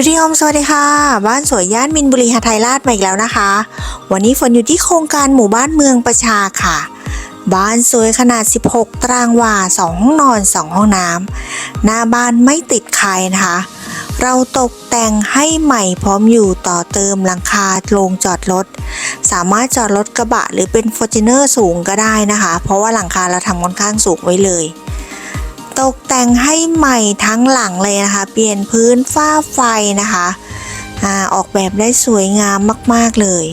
บิวตี้โฮมสวัสดีค่ะ บ้านสวยย่านมินบุรีหาไทยราชมาอีกแล้วนะคะ วันนี้ฝนอยู่ที่โครงการหมู่บ้านเมืองประชาค่ะ บ้านสวยขนาด 16 ตารางวา 2 ห้องนอน 2 ห้องน้ำหน้าบ้านไม่ติดใครนะคะ เราตกแต่งให้ใหม่พร้อมอยู่ต่อเติมหลังคาโรงจอดรถ สามารถจอดรถกระบะหรือเป็น f o r t u n e r สูงก็ได้นะคะ เพราะว่าหลังคาเราทำค่อนข้างสูงไว้เลย ตกแต่งให้ใหม่ทั้งหลังเลยนะคะ เปลี่ยนพื้นฝ้าไฟนะคะออกแบบได้สวยงามมากๆเลย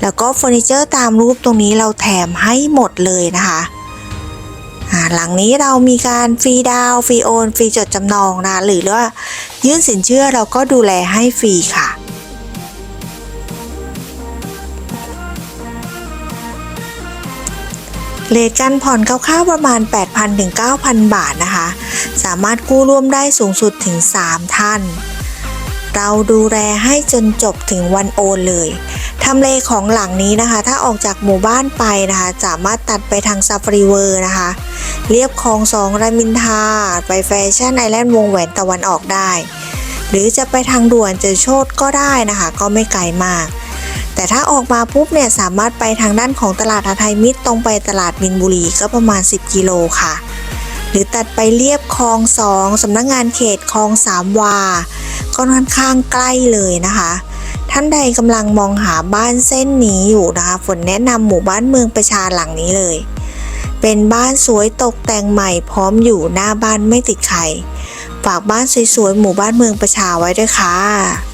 แล้วก็เฟอร์นิเจอร์ตามรูปตรงนี้เราแถมให้หมดเลยนะคะหลังนี้เรามีการฟรีดาวฟรีโอน ฟรีจดจำนองนะหรือว่ายื่นสินเชื่อเราก็ดูแลให้ฟรีค่ะ เลทการผ่อนคร่าวๆประมาณ 8,000ถึง9,000 บาทนะคะ สามารถกู้ร่วมได้สูงสุดถึง 3 ท่าน เราดูแลให้จนจบถึงวันโอนเลยทำเลของหลังนี้นะคะ ถ้าออกจากหมู่บ้านไปนะคะ สามารถตัดไปทางซาฟรีเวอร์นะคะ เรียบคลองสองรามินทา ไปแฟชั่นไอแลนด์วงแหวนตะวันออกได้ หรือจะไปทางด่วนเจอโชดก็ได้นะคะ ก็ไม่ไกลมาก แต่ถ้าออกมาปุ๊บเนี่ยสามารถไปทางด้านของตลาดอาไทยมิตรตรงไปตลาดมินบุรีก็ประมาณ 10 กิโลค่ะ หรือตัดไปเรียบคลองสองสำนักงงานเขตคลองสามวาก็ค่อนข้างใกล้เลยนะคะ ท่านใดกำลังมองหาบ้านเส้นนี้อยู่นะคะฝนแนะนำหมู่บ้านเมืองประชาหลังนี้เลย เป็นบ้านสวยตกแต่งใหม่พร้อมอยู่หน้าบ้านไม่ติดใครฝากบ้านสวยๆหมู่บ้านเมืองประชาไว้ด้วยค่ะ